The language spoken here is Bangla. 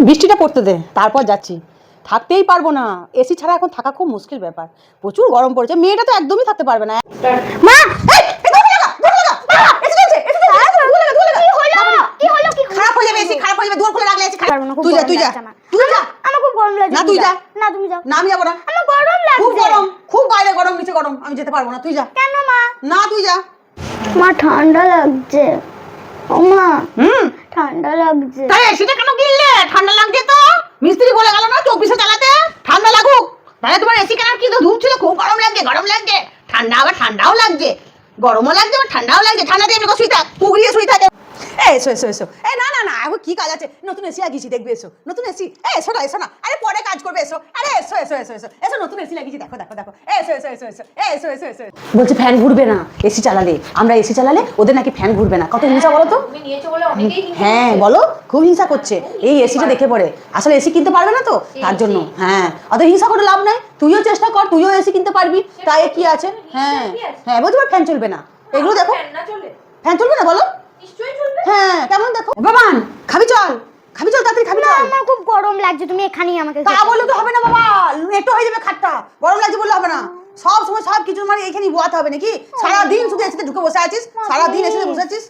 বৃষ্টিটা পড়তে দে তারপর যাচ্ছি। থাকতেই পারব না। এসি ছাড়া এখন থাকা খুব মুশকিল ব্যাপার। প্রচুর গরম পড়েছে। মেয়েটা তো একদমই থাকতে পারবে না। মা! হয়ে হয়ে তুই যা তুই যা লাগছে আমার। তুই যা। আমার খুব গরম না, তুই যা। না তুমি যাও। না আমি যাব না। আমার গরম লাগছে। খুব গরম খুব বাইরে গরম নিচে গরম আমি যেতে পারব না। তুই যা। কেন মা? না তুই যা। মা ঠান্ডা লাগছে। ও মা। হুম। ঠান্ডা লাগছে। তাই এসিটা কেন কিনলে ঠান্ডা লাগছে তো। মিস্ত্রি বলে গেল না চব্বিশে চালাতে? ঠান্ডা লাগুক। তাহলে তোমার এসি কেন কি ধূপ ছিল? খুব গরম লাগছে গরম লাগছে। ঠান্ডা আবার ঠান্ডাও লাগছে। গরমও লাগছে আবার ঠান্ডাও লাগছে। ঠান্ডাতে এমনি আমি শুই থাক পুগড়িয়ে শুই থাকে এসো এসো এসো। এ না না এখন কি কাজ আছে? নতুন এসি লাগিয়েছি দেখবে এসো। নতুন এসি? এ এসো না এসো না। আরে পরে কাজ করবে এসো। আরে এসো এসো এসো এসো। এসো নতুন এসি লাগিয়েছি দেখো দেখো দেখো। এ, এসো এসো এসো এসো। এসো এসো এসো বলছে ফ্যান ঘুরবে না এসি চালালে। আমরা এসি চালালে ওদের নাকি ফ্যান ঘুরবে না। কত হিংসা বলো তো? তুমি নিয়েছো বলে অনেকেই হিংসা হ্যাঁ বলো খুব হিংসা করছে। এই এসিটা দেখে পড়ে। আসলে এসি কিনতে পারবে না তো? তার জন্য। হ্যাঁ। অত হিংসা করে লাভ নাই। তুইও চেষ্টা কর তুইও এসি কিনতে পারবি। তাই কি আছে? হ্যাঁ? হ্যাঁ বলছি ফ্যান চলবে না। এগুলো দেখো। ফ্যান না চলে ফ্যান চলবে না বলো। নিশ্চয়ই হ্যাঁ কেমন দেখো? বাবান খাবি চল খাবি চল তাড়াতাড়ি খাবি না চল আমার খুব গরম লাগছে তুমি এখানেই আমাকে তা বলে তো হবে না বাবা একটু হয়ে যাবে খাটটা গরম লাগছে বললে হবে না। সব সময় সব কিছু মানে এখানেই বোয়াতে হবে নাকি? সারা দিন শুধু এসে ঢুকে বসে আছিস সারা দিন এসে বসে আছিস